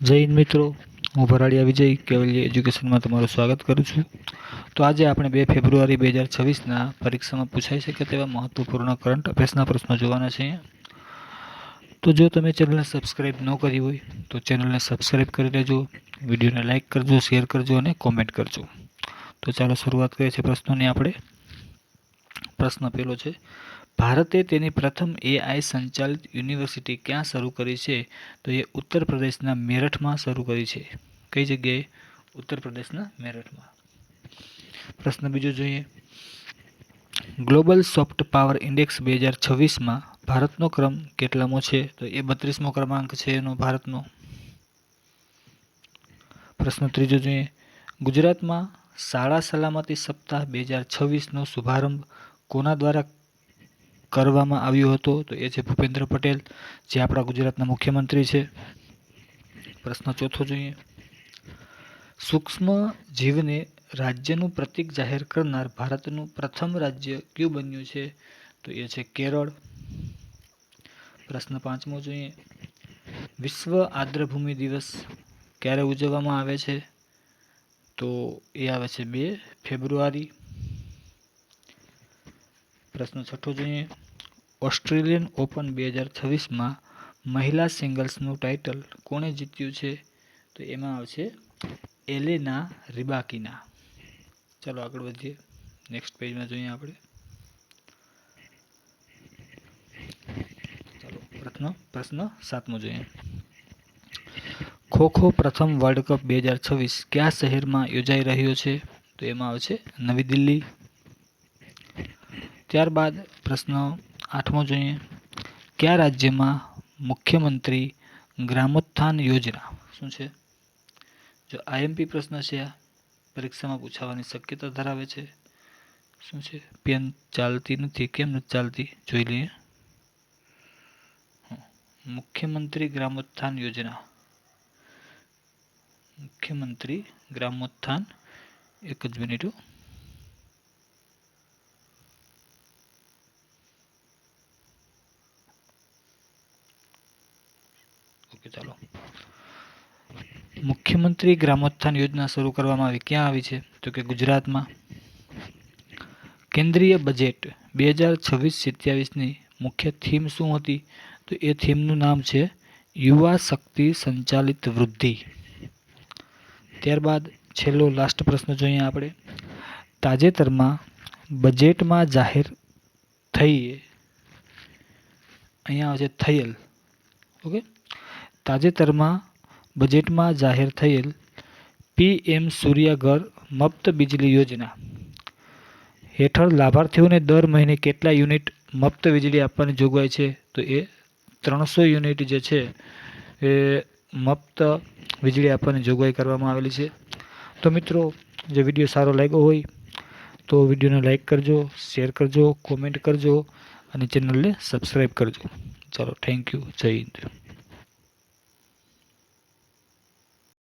જય હિન્દ મિત્રો. હું ભરાડિયા વિજય, કેવલ્ય એજ્યુકેશનમાં તમારું સ્વાગત કરું છું. તો આજે આપણે બે ફેબ્રુઆરી બે હજાર છવ્વીસના પરીક્ષામાં પૂછાઈ શકે તેવા મહત્વપૂર્ણ કરંટ અફેર્સના પ્રશ્નો જોવાના છે તો જો તમે ચેનલને સબસ્ક્રાઈબ ન કરી હોય, તો ચેનલને સબસ્ક્રાઈબ કરી લેજો, વિડીયોને લાઇક કરજો, શેર કરજો અને કોમેન્ટ કરજો. તો ચાલો શરૂઆત કરીએ છીએ પ્રશ્નોની આપણે. પ્રશ્ન પહેલો છે ભારતે તેની પ્રથમ એઆઈ સંચાલિત યુનિવર્સિટી ક્યાં શરૂ કરી છે? તો એ ઉત્તર પ્રદેશના મેરઠમાં શરૂ કરી છે. કઈ જગ્યાએ? ઉત્તર પ્રદેશના મેરઠમાં. પ્રશ્ન બીજો જોઈએ. ગ્લોબલ સોફ્ટ પાવર ઇન્ડેક્સ બે હજાર છવ્વીસમાં ભારતનો ક્રમ કેટલામો છે? તો એ બત્રીસમો ક્રમાંક છે એનો ભારતનો. પ્રશ્ન ત્રીજો જોઈએ. ગુજરાતમાં શાળા સલામતી સપ્તાહ બે હજાર છવ્વીસનો શુભારંભ કોના દ્વારા કરવામાં આવ્યો હતો, તો એ છે ભૂપેન્દ્ર પટેલ, જે આપણા ગુજરાતના મુખ્યમંત્રી છે. પ્રશ્ન ચોથો જોઈએ. સૂક્ષ્મ જીવને રાજ્યનું પ્રતીક જાહેર કરનાર ભારતનું પ્રથમ રાજ્ય કયું બન્યું છે? તો એ છે કેરળ. પ્રશ્ન પાંચમો જોઈએ. વિશ્વ આર્દ્રભૂમિ દિવસ ક્યારે ઉજવવામાં આવે છે? તો એ આવે છે બે ફેબ્રુઆરી. પ્રશ્ન છઠ્ઠો જોઈએ. ઓસ્ટ્રેલિયન ઓપન બે હજાર છવ્વીસમાં મહિલા સિંગલ્સનું ટાઇટલ કોણે જીત્યું છે? તો એમાં આવશે એલેના રિબાકીના. ચાલો આગળ વધીએ. નેક્સ્ટ પેજમાં જોઈએ આપણે. પ્રશ્ન સાતમો જોઈએ. ખો ખો પ્રથમ વર્લ્ડ કપ બે હજાર છવ્વીસ કયા શહેરમાં યોજાઈ રહ્યો છે? તો એમાં આવશે નવી દિલ્હી ત્યારબાદ પ્રશ્ન આઠમો જોઈએ. કયા રાજ્યમાં મુખ્યમંત્રી ગ્રામોત્થાન યોજના? શું છે? જો આઈએમપી પ્રશ્ન છે, આ પરીક્ષામાં પૂછાવાની શક્યતા ધરાવે છે. શું છે? પેન ચાલતી નથી, કેમ નથી ચાલતી? જોઈ લઈએ. મુખ્યમંત્રી ગ્રામોત્થાન યોજના. મુખ્યમંત્રી ગ્રામોત્થાન, એક જ મિનિટ ઓકે ચાલો. મુખ્યમંત્રી ગ્રામોત્થાન યોજના શરૂ કરવામાં આવી. ક્યાં આવી છે? તો કે ગુજરાતમાં. કેન્દ્રીય બજેટ બે હજાર છવ્વીસ સત્યાવીસની મુખ્ય થીમ શું હતી? તો એ થીમનું નામ છે યુવા શક્તિ સંચાલિત વૃદ્ધિ. ત્યારબાદ છેલ્લો લાસ્ટ પ્રશ્ન જોઈએ આપણે. તાજેતરમાં બજેટમાં જાહેર થઈ અહીંયા છે થયેલ. ઓકે? તાજેતરમાં બજેટમાં જાહેર થયેલ પીએમ સૂર્યઘર મફત વીજળી યોજના હેઠળ લાભાર્થીઓને દર મહિને કેટલા યુનિટ મફત વીજળી આપવાની જોગવાઈ છે? તો એ ત્રણસો યુનિટ જે છે, એ મફત વીજળી આપવાની જોગવાઈ કરવામાં આવેલી છે. તો મિત્રો, જે વીડિયો સારો લાગ્યો હોય, તો વિડીયોને લાઇક કરજો, શેર કરજો, કોમેન્ટ કરજો અને ચેનલને સબસ્ક્રાઈબ કરજો. ચાલો, થેન્ક યુ. જય હિન્દ.